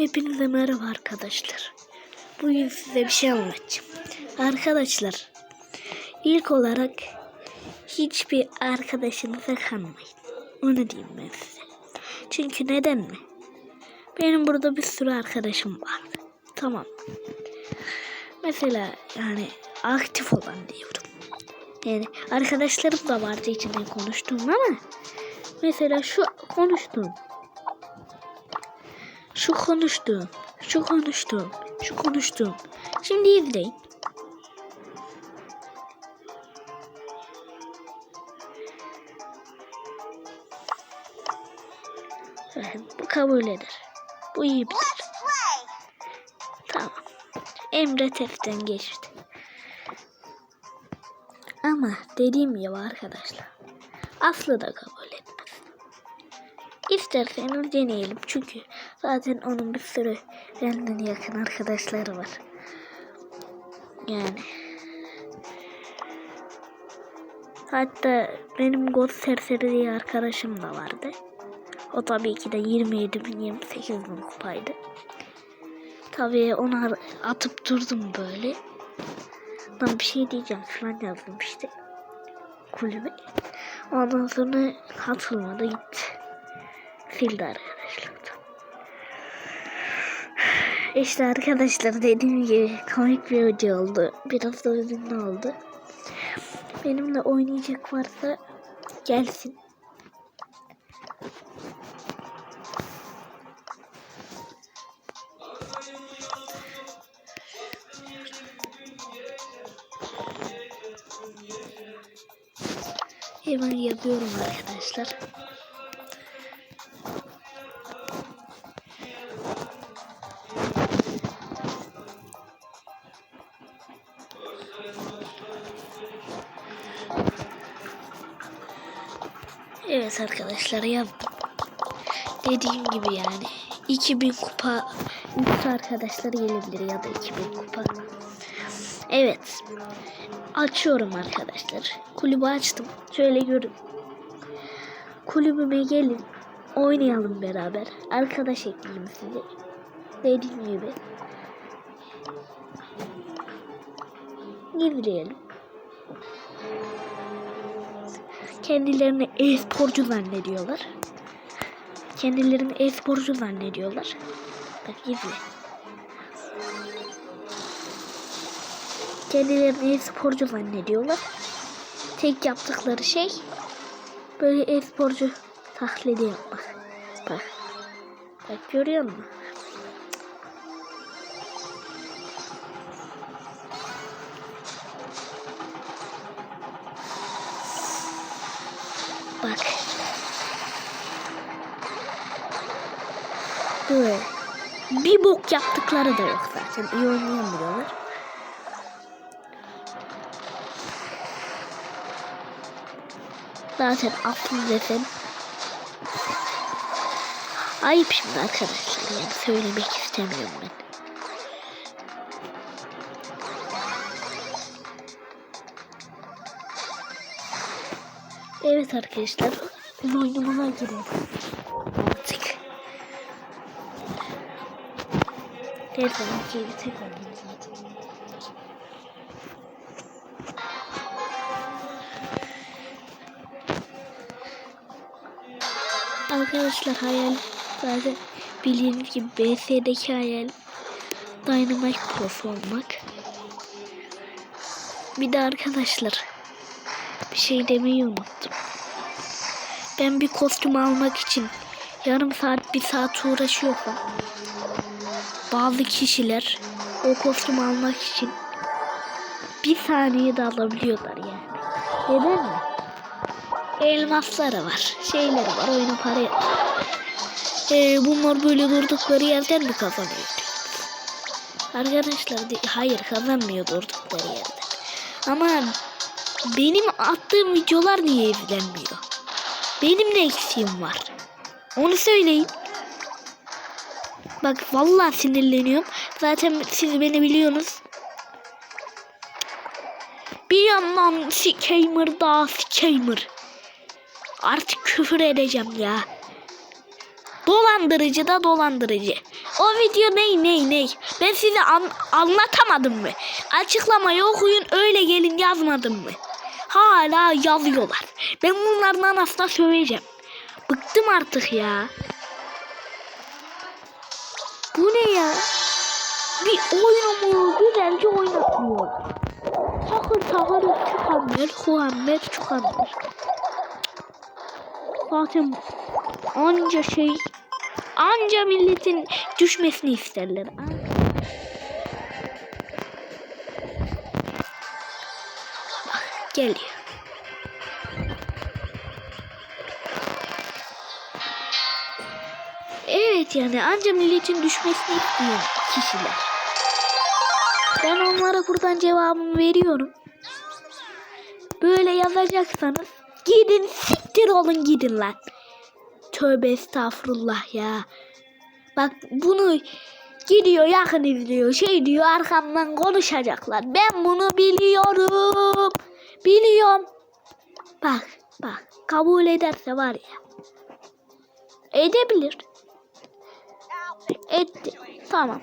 Hepinize merhaba arkadaşlar. Bugün size bir şey anlatacağım. Arkadaşlar, ilk olarak hiçbir arkadaşınıza kanmayın. Onu diyeyim ben size. Çünkü neden mi? Benim burada bir sürü arkadaşım vardı. Tamam. Mesela yani aktif olan diyorum. Yani arkadaşlarım da vardı içinden konuştuğum ama mesela şu konuştuğum şu konuştuğum, şu konuştuğum, şu konuştuğum. Şimdi izleyin. Bu kabul eder. Bu iyi bilir. Tamam. Emre testten geçti. Ama dediğim gibi arkadaşlar. Aslı da kabul etmez. İsterseniz deneyelim çünkü zaten onun bir sürü benden yakın arkadaşları var. Yani. Hatta benim God Serseri diye arkadaşım da vardı. O tabii ki de 27 bin 28 bin kupaydı. Tabii ona atıp durdum böyle. Ben bir şey diyeceğim falan yazdım işte. Kulübe. Ondan sonra atılmadı gitti sildi. İşte arkadaşlar dediğim gibi komik bir video oldu. Biraz da üzünlü oldu. Benimle oynayacak varsa gelsin. Hemen yapıyorum arkadaşlar. Arkadaşlar yaptım. Dediğim gibi yani 2000 kupa üstü arkadaşlar gelebilir ya da 2000 kupa. Evet. Açıyorum arkadaşlar. Kulübü açtım. Şöyle görün. Kulübüme gelin. Oynayalım beraber. Arkadaş ekleyeyim size. Dediğim gibi. Girleyelim. Kendilerini e-sporcu zannediyorlar. Kendilerini e-sporcu zannediyorlar. Bak izle. Kendilerini e-sporcu zannediyorlar. Tek yaptıkları şey böyle e-sporcu taklidi yapmak. Bak. Bak görüyor musun? Bak. Böyle. Bir bok yaptıkları da yok zaten. İyi oynayamıyorlar. Zaten desem. Ayıp şimdi arkadaşlar yani söylemek istemiyorum ben. Evet arkadaşlar. Ben oynamama girelim. Artık. Her zamanki gibi tek oynayayım zaten. Arkadaşlar hayal zaten bildiğiniz gibi BS'deki hayal Dynamite Prof olmak. Bir de arkadaşlar şey demeyi unuttum. Ben bir kostüm almak için yarım saat bir saat uğraşıyorsam bazı kişiler o kostüm almak için bir saniyede alabiliyorlar yani. Neden mi? Elmasları var, şeyleri var, oyuna para yatıyor. Ee, bunlar böyle durdukları yerden mi kazanıyor? Arkadaşlar de- hayır kazanmıyor durdukları yerden. Ama benim attığım videolar niye izlenmiyor? Benim ne eksiğim var? Onu söyleyin. Bak vallahi sinirleniyorum. Zaten siz beni biliyorsunuz. Bir yandan sikeymır daha sikeymır. Artık küfür edeceğim ya. Dolandırıcı da dolandırıcı. O video ney ney ney? Ben size an- anlatamadım mı? Açıklamayı okuyun öyle gelin yazmadım mı? Hala yazıyorlar. Ben bunlardan asla söyleyeceğim. Bıktım artık ya. Bu ne ya? Bir oyunumu güzelce oynatmıyor. Takır takır çıkanlar, kuanlar, çıkanlar. Zaten anca şey, anca milletin düşmesini isterler. Bak geliyor. Evet yani anca milletin düşmesini isteyen kişiler. Ben onlara buradan cevabımı veriyorum. Böyle yazacaksanız gidin siktir olun gidin lan. Tövbe estağfurullah ya. Bak bunu gidiyor yakın izliyor şey diyor arkamdan konuşacaklar. Ben bunu biliyorum. Biliyorum. Bak bak kabul ederse var ya. Edebilir. Etti. Tamam.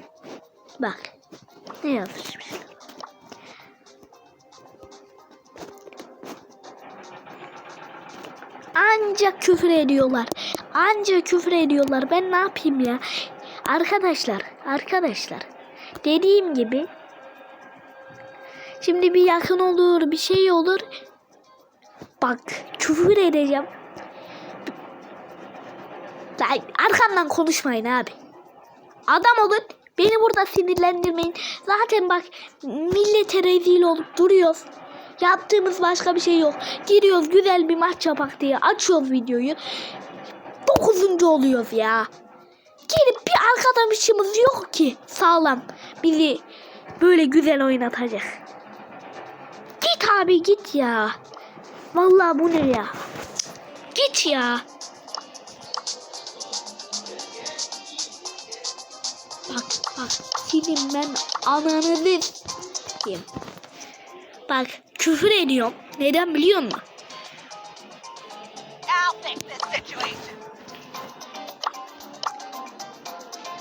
Bak. Ne yazmış? Ancak küfür ediyorlar. Ancak küfür ediyorlar. Ben ne yapayım ya? Arkadaşlar, arkadaşlar. Dediğim gibi Şimdi bir yakın olur, bir şey olur. Bak, küfür edeceğim. Lan arkamdan konuşmayın abi. Adam olun. Beni burada sinirlendirmeyin. Zaten bak millete rezil olup duruyoruz. Yaptığımız başka bir şey yok. Giriyoruz güzel bir maç yapak diye açıyoruz videoyu. Dokuzuncu oluyoruz ya. Gelip bir arkadaşımız yok ki sağlam. Bizi böyle güzel oynatacak. Abi git ya. Vallahi bu ne ya? Git ya. Bak bak senin ben ananı diyeyim. Bak küfür ediyorum. Neden biliyor musun?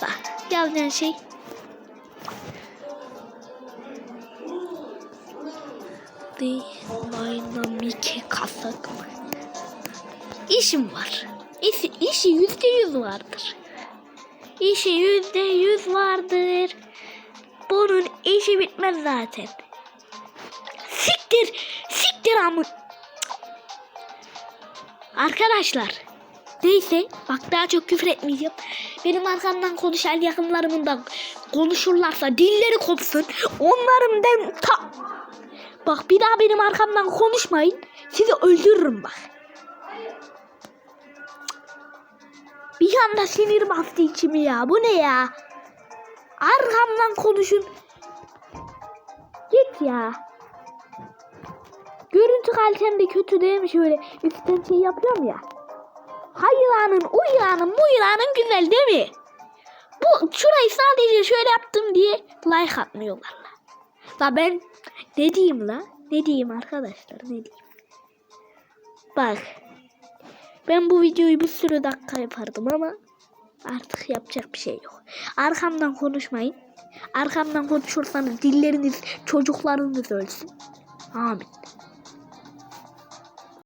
Bak yazacağın şey. Dynamik kasak mı? İşim var. İşi, işi yüzde yüz vardır. İşi yüzde yüz vardır. Bunun işi bitmez zaten. Siktir. Siktir amın. Arkadaşlar. Neyse bak daha çok küfür etmeyeceğim. Benim arkamdan konuşan yakınlarımın da konuşurlarsa dilleri kopsun. Onların ben ta... Bak bir daha benim arkamdan konuşmayın. Sizi öldürürüm bak. Bir anda sinir bastı içimi ya. Bu ne ya? Arkamdan konuşun. Git ya. Görüntü kalitem de kötü değil mi şöyle üstten şey yapıyorum ya. Hayranın, uyanın, muyanın güzel değil mi? Bu şurayı sadece şöyle yaptım diye like atmıyorlar la. La ben ne diyeyim la? Ne diyeyim arkadaşlar ne diyeyim? Bak. Ben bu videoyu bir sürü dakika yapardım ama artık yapacak bir şey yok. Arkamdan konuşmayın. Arkamdan konuşursanız dilleriniz, çocuklarınız ölsün. Amin.